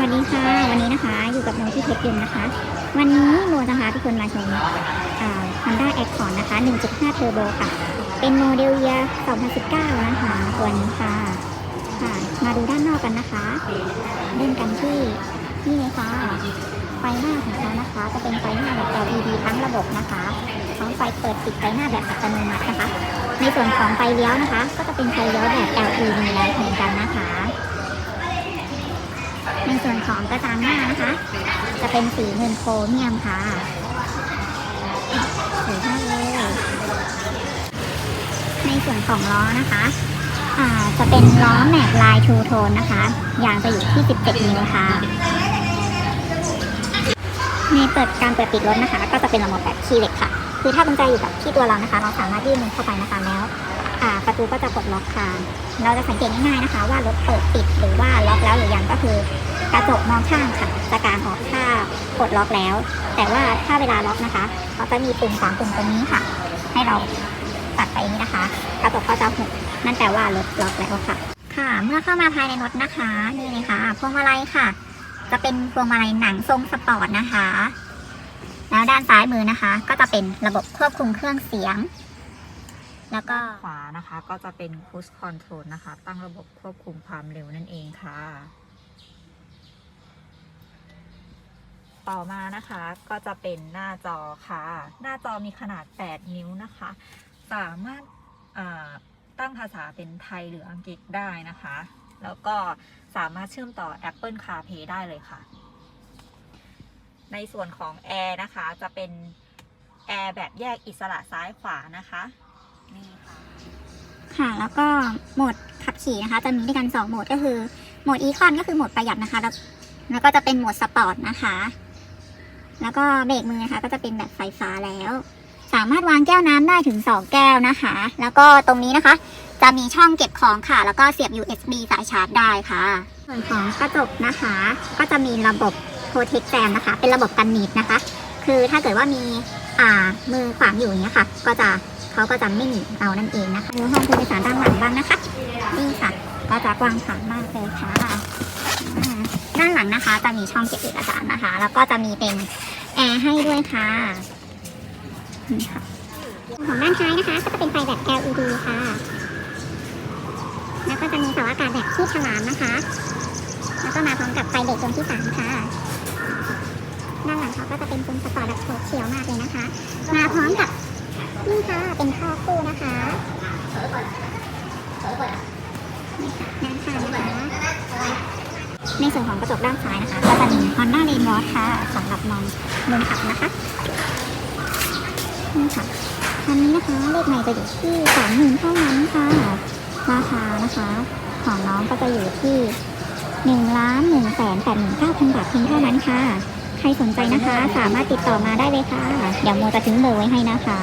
วัสดีค่ะ วันนี้นะคะอยู่กับโมที่เพชรยิมนะคะ วันนี้โมจะพาทุกคนมาชมฮอนด้าแอคคอนนะคะ 1.5เทอร์โบค่ะ เป็นโมเดลเยียร์2019 นะคะตัวนี้ค่ะค่ะ มาดูด้านนอกกันนะคะเริ่มกันที่นี่เลยค่ะไฟหน้าของเขานะคะ จะเป็นไฟหน้าแบบ LED ทั้งระบบนะคะพร้อมไฟเปิดปิดไฟหน้าแบบอัตโนมัตินะคะ ในส่วนของไฟเลี้ยวนะคะ ก็จะเป็นไฟเลี้ยวแบบ LED แล้วเหมือนกันนะคะ ในส่วนของกระจังหน้านะคะ จะเป็นสีเงินโครเมียมค่ะสวยมากเลยในส่วนของล้อนะคะอ่าจะเป็นล้อแม็กลายทูโทนนะคะยางจะอยู่ที่ 17มิลค่ะในเปิดการเปิดปิดรถนะคะ ก็จะเป็นระบบแบบคีย์เล็กค่ะ คือถ้ากุญแจอยู่กับที่ตัวเรานะคะ เราสามารถยื่นมือเข้าไปนะคะแล้วอ่าประตูก็จะปลดล็อกค่ะ เราจะสังเกตง่ายๆนะคะ ว่ารถเปิดปิดหรือว่าล็อกแล้วหรือยังก็คือ กระจกมองข้างค่ะจะกางออกถ้ากดล็อกแล้ว แต่ว่าถ้าเวลาล็อกนะคะเขาจะมีปุ่มสองปุ่มตรงนี้ค่ะ ให้เราตัดไปนี้นะคะ กระจกก็จะหุบนั่นแปลว่ารถล็อกแล้วค่ะ ค่ะเมื่อเข้ามาภายในรถนะคะนี่เลยค่ะพวงมาลัยค่ะ จะเป็นพวงมาลัยหนังทรงสปอร์ตนะคะ แล้วด้านซ้ายมือนะคะ ก็จะเป็นระบบควบคุมเครื่องเสียง แล้วก็ขวานะคะก็จะเป็น Cruise Control นะคะ ตั้งระบบควบคุมความเร็วนั่นเองค่ะ ต่อมานะคะก็จะเป็นหน้าจอค่ะ หน้าจอมีขนาด 8 นิ้วนะคะ สามารถตั้งภาษาเป็นไทยหรืออังกฤษได้นะคะ แล้วก็สามารถเชื่อมต่อ Apple CarPlay ได้เลยค่ะ ในส่วนของแอร์นะคะจะเป็นแอร์แบบแยกอิสระซ้ายขวานะคะนี่ค่ะค่ะแล้วก็โหมดขับขี่นะคะ จะมีด้วยกัน 2 โหมดก็คือโหมดอีคอนก็คือโหมดประหยัดนะคะ แล้วแล้วก็จะเป็นโหมดสปอร์ตนะคะ แล้วก็เบรกมือนะคะ ก็จะเป็นแบบไฟฟ้าแล้ว สามารถวางแก้วน้ำได้ถึง 2 แก้วนะคะ แล้วก็ตรงนี้นะคะ จะมีช่องเก็บของค่ะ แล้วก็เสียบ USB สายชาร์จได้ค่ะ ส่วนของกระจกนะคะ ก็จะมีระบบ Protect Jam นะคะ เป็นระบบกันหนีบนะคะ คือถ้าเกิดว่ามีอ่ามือขวางอยู่อย่างเงี้ยค่ะ ก็จะเขาก็จะไม่หนีเอานั่นเองนะคะดูห้องผู้โดยสารด้านหลังบ้างนะคะนี่ค่ะ ก็จะกว้างขวางมากเลยค่ะด้านหลังนะคะจะมีช่องเก็บเอกสารนะคะ แล้วก็จะมีเป็น แอร์ให้ด้วยค่ะนี่ค่ะของด้านท้ายนะคะ ก็จะเป็นไฟแบบ LED ค่ะ แล้วก็จะมีเสาอากาศแบบที่ฉลามนะคะ แล้วก็มาพร้อมกับไฟเบรกดวงที่สามค่ะ ด้านหลังเขาก็จะเป็นปุ่มสปอร์ตแบบโฉบเฉียวมากเลยนะคะ มาพร้อมกับนี่ค่ะ เป็นท่อคู่นะคะนี่ค่ะด้านข้างนะคะ ในส่วนของกระจกด้านซ้ายนะคะ ก็จะมี Honda Lane Watch ค่ะสำหรับมองมุมขับนะคะนี่ค่ะคันนี้นะคะเลขใหม่จะอยู่ที่สองหมื่นเท่านั้นค่ะราคานะคะ ของน้องก็จะอยู่ที่หนึ่งล้านหนึ่งแสนแปดหมื่นเก้าพันบาทเพียงเท่านั้นค่ะ ใครสนใจนะคะ สามารถติดต่อมาได้เลยค่ะ เดี๋ยวโมจะทิ้งเบอร์ไว้ให้นะคะ